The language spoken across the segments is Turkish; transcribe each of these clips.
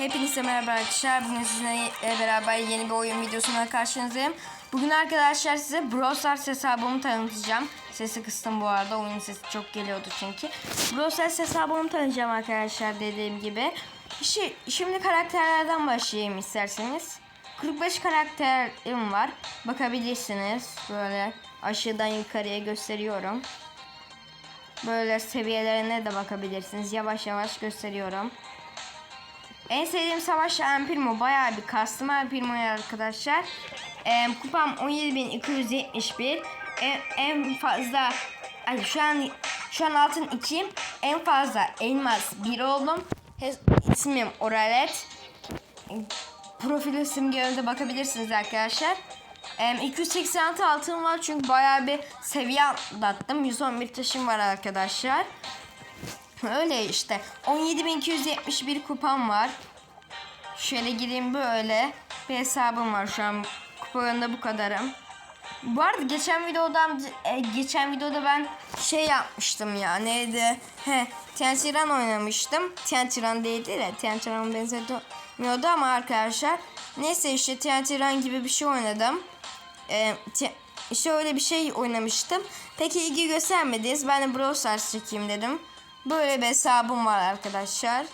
Hepinize merhaba arkadaşlar. Bugün sizinle beraber yeni bir oyun videosuna karşınızdayım. Bugün arkadaşlar size Brawl Stars hesabımı tanıtacağım. Sesi kıstım bu arada. Oyun sesi çok geliyordu çünkü. Brawl Stars hesabımı tanıtacağım arkadaşlar dediğim gibi. Şi- Şimdi karakterlerden başlayayım isterseniz. 45 karakterim var. Bakabilirsiniz. Böyle aşağıdan yukarıya gösteriyorum. Böyle seviyelerine de bakabilirsiniz. Yavaş yavaş gösteriyorum. En sevdiğim savaş Empirmo. Bayağı bir kastım Empirmo'ya arkadaşlar. Ee, kupam 17.271. En, en fazla ay şu an şu an altın 2'yim. En fazla elmas 1 oldum. Hes- İsmim Oralet. Profil simgelerine bakabilirsiniz arkadaşlar. Em, 286 altın var çünkü bayağı bir seviye atlattım. 111 taşım var arkadaşlar. Öyle işte. 17.271 kupam var. Şöyle gireyim böyle. Bir hesabım var şu an. Kupalarında bu kadarım. Bu arada geçen videoda e, geçen videoda ben şey yapmıştım ya neydi? He, Tiantiran oynamıştım. Tiantiran değildi de Tiantiran benzemiyordu ama arkadaşlar. Neyse işte Tiantiran gibi bir şey oynadım. Ee, işte bir şey oynamıştım. Peki ilgi göstermediniz. Ben de Brawl Stars çekeyim dedim. Böyle bir hesabım var arkadaşlar.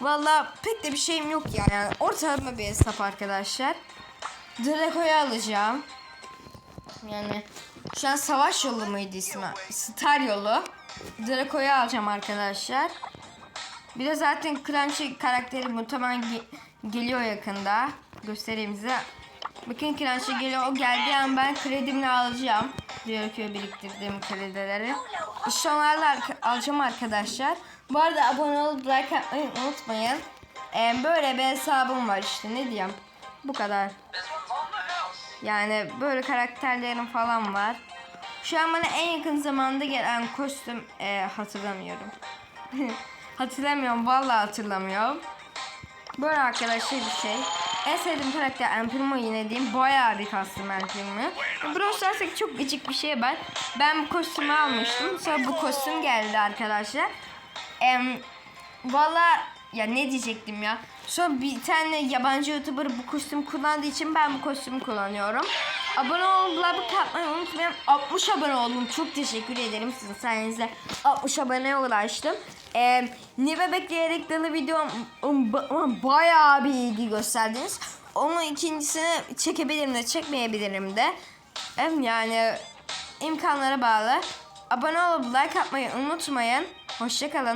Valla pek de bir şeyim yok ya. Yani ortalama bir hesap arkadaşlar. Draco'yu alacağım. Yani şu an savaş yolu muydu ismi? Star yolu. Draco'yu alacağım arkadaşlar. Bir de zaten Crunchy karakteri muhtemelen ge- geliyor yakında. Göstereyim size. Bakın Crunchy geliyor. O geldiği an ben kredimle alacağım. Draco'ya biriktirdiğim kredileri. İşte onlarla arka- alacağım arkadaşlar. Bu arada abone olup like atmayı unutmayın. Ee, böyle bir hesabım var işte ne diyeyim. Bu kadar. Yani böyle karakterlerim falan var. Şu an bana en yakın zamanda gelen kostüm e, hatırlamıyorum. hatırlamıyorum vallahi hatırlamıyorum. Böyle arkadaşlar bir şey. En sevdiğim karakter Empirmo yine diyeyim. Bayağı bir kastım Empirmo. Brawl Stars'taki çok gıcık bir şey ben. Ben bu kostümü almıştım. Sonra bu kostüm geldi arkadaşlar. Em, Valla ya ne diyecektim ya. Sonra bir tane yabancı YouTuber bu kostüm kullandığı için ben bu kostümü kullanıyorum. Abone olup like atmayı unutmayın. 60 abone oldum. Çok teşekkür ederim sizin sayenizde. 60 aboneye ulaştım. Ee, ne bebek diyerek dalı videom um, um, bayağı bir ilgi gösterdiniz. Onun ikincisini çekebilirim de çekmeyebilirim de. Em, Yani imkanlara bağlı. Abone olup like atmayı unutmayın. Hoşçakalın.